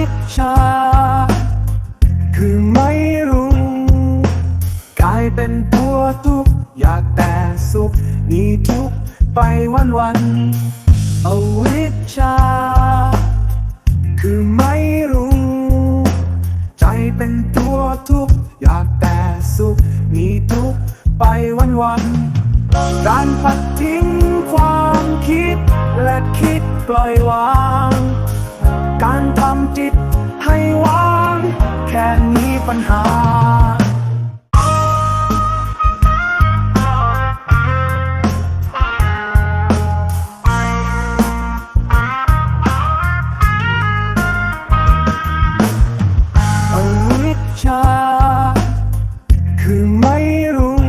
วิชา คือไม่รู้ กลายเป็นตัวทุกข์อยากแต่สุขนีทุกข์ไปวันวันอวิชา คือไม่รู้ ใจเป็นตัวทุกข์อยากแต่สุขหนีทุกข์ไปวันวันการพัดทิ้งความคิดและคิดปล่อยวาง ทำจิตให้ว่างแค่นี้ปัญหาอวิชา คือไม่รู้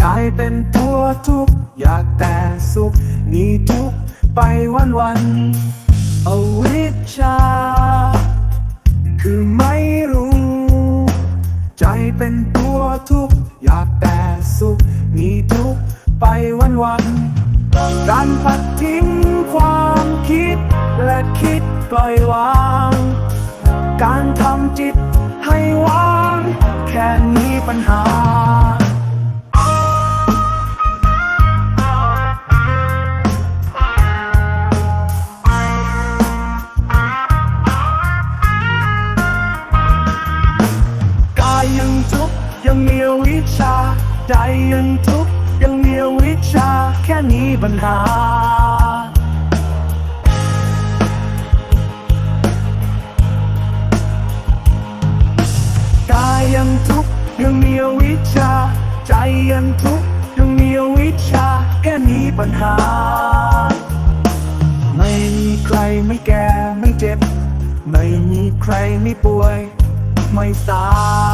กลายเป็นตัวทุก อยากแต่สุข นี้ทุกไปวันวัน อวิชชา คือไม่รู้ ใจเป็นตัวทุกอยากแต่สุขหนีทุกไปวันวันการพัดทิ้งความคิด และคิดปล่อยวาง การทำจิตให้ว่าง แค่นี้ปัญหา ยังมีวิชาใจยังทุกยังมีวิชาแค่นี้ปัญหากายยังทุกยังมีวิชา ใจยังทุกยังมีวิชชา แค่นี้ปัญหา ไม่มีใครไม่แก่ไม่เจ็บ ไม่มีใครไม่ป่วย ไม่ตาย